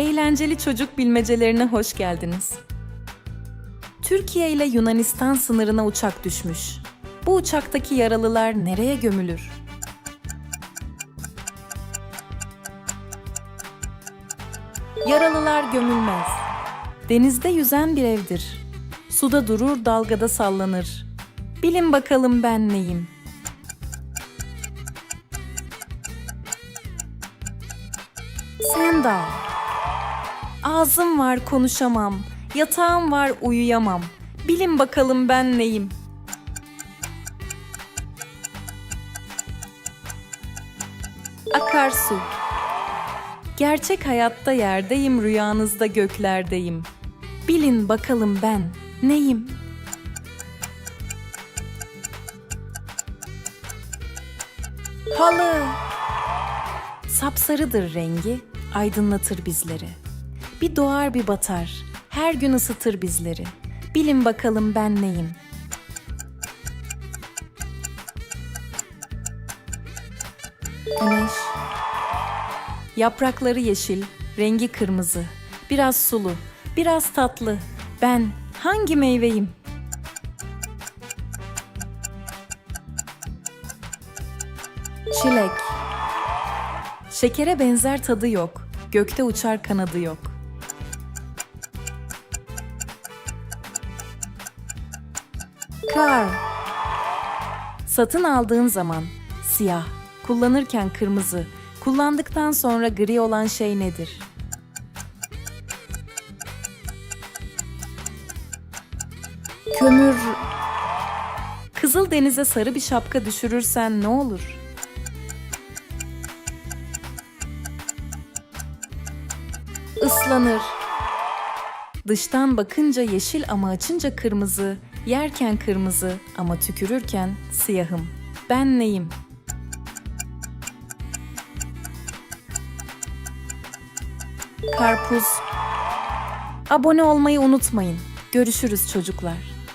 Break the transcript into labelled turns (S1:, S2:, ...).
S1: Eğlenceli çocuk bilmecelerine hoş geldiniz. Türkiye ile Yunanistan sınırına uçak düşmüş. Bu uçaktaki yaralılar nereye gömülür? Yaralılar gömülmez. Denizde yüzen bir evdir. Suda durur, dalgada sallanır. Bilin bakalım ben neyim? Sendal. Ağzım var konuşamam, yatağım var uyuyamam. Bilin bakalım ben neyim? Akarsu. Gerçek hayatta yerdeyim, rüyanızda göklerdeyim. Bilin bakalım ben neyim? Halı. Sapsarıdır rengi, aydınlatır bizleri. Bir doğar bir batar, her gün ısıtır bizleri. Bilin bakalım ben neyim? Güneş. Yaprakları yeşil, rengi kırmızı. Biraz sulu, biraz tatlı. Ben hangi meyveyim? Çilek. Şekere benzer tadı yok. Gökte uçar kanadı yok. Kar. Satın aldığın zaman siyah, kullanırken kırmızı, kullandıktan sonra gri olan şey nedir? Kömür. Kızıl denize sarı bir şapka düşürürsen ne olur? Islanır. Dıştan bakınca yeşil ama açınca kırmızı, yerken kırmızı ama tükürürken siyahım. Ben neyim? Karpuz. Abone olmayı unutmayın. Görüşürüz çocuklar.